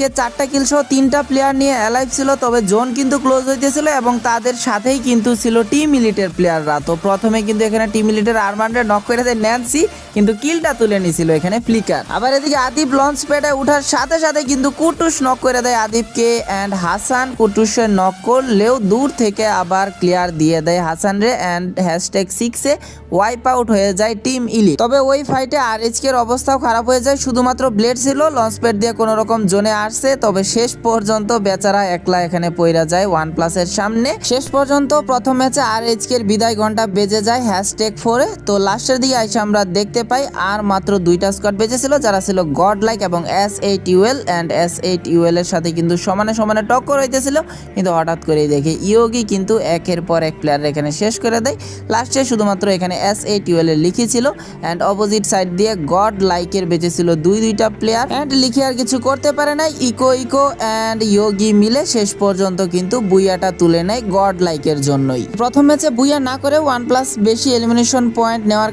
আজকে চারটা কিল সহ তিনটা প্লেয়ার নিয়ে অ্যালাইভ ছিল, তবে জোন কিন্তু ক্লোজ হইতেছিল এবং তাদের সাথেই কিন্তু ছিল টিম ইলিটের প্লেয়াররা তো প্রথমে কিন্তু এখানে টিম ইলিটের আর্মান্ডের নক করে দেয় ন্যান্সি কিন্তু কিলটা তুলে নিছিল এখানে ফ্লিকার। আবার এদিকে আদিব লঞ্চ প্যাডে উঠার সাথে সাথে কিন্তু কুটুস নক করে দেয় আদিবকে অ্যান্ড হাসান কুটুসে নক করলেও দূর থেকে আবার ক্লিয়ার দিয়ে দেয় হাসান রে অ্যান্ড হ্যাশট্যাগ সিক্সে ওয়াইপ আউট হয়ে যায় টিম ইলি তবে ওই ফাইটে আর এর অবস্থাও খারাপ হয়ে যায়, শুধুমাত্র ব্লেড ছিল লঞ্চ প্যাড দিয়ে কোনো রকম জোনে আসছে, তবে শেষ পর্যন্ত বেচারা একলা এখানে পইরা যায় ওয়ান প্লাসের সামনে। শেষ পর্যন্ত প্রথম ম্যাচে আর এর বিদায় ঘণ্টা বেজে যায় হ্যাশট্যাগ ফোরে তো লাস্টের দিকে আইসা আমরা দেখতে পাই, আর মাত্র দুইটা স্কোয়াড বেঁচেছিল যারা ছিল গড লাইক এবং S eight UL and S eight UL এর সাথে কিন্তু সমানে সমানে টক্কর হইতেছিল। কিন্তু হঠাৎ করেই দেখে, ইয়োগি কিন্তু একের পর এক প্লেয়ার এখানে শেষ করে দেয়। লাস্টে শুধুমাত্র এখানে এস এইট ইউএল এর লিখি ছিল অ্যান্ড অপোজিট সাইড দিয়ে গড লাইকের বেঁচেছিল দুই দুইটা প্লেয়ার অ্যান্ড লিখে আর কিছু করতে পারে নাই, ইকো ইকো অ্যান্ড ইয়োগি মিলে শেষ পর্যন্ত কিন্তু বুইয়াটা তুলে নেয় গড লাইকের জন্যই। প্রথম ম্যাচে বুইয়া না করে ওয়ান প্লাস বেশি এলিমিনেশন পয়েন্ট নেওয়ার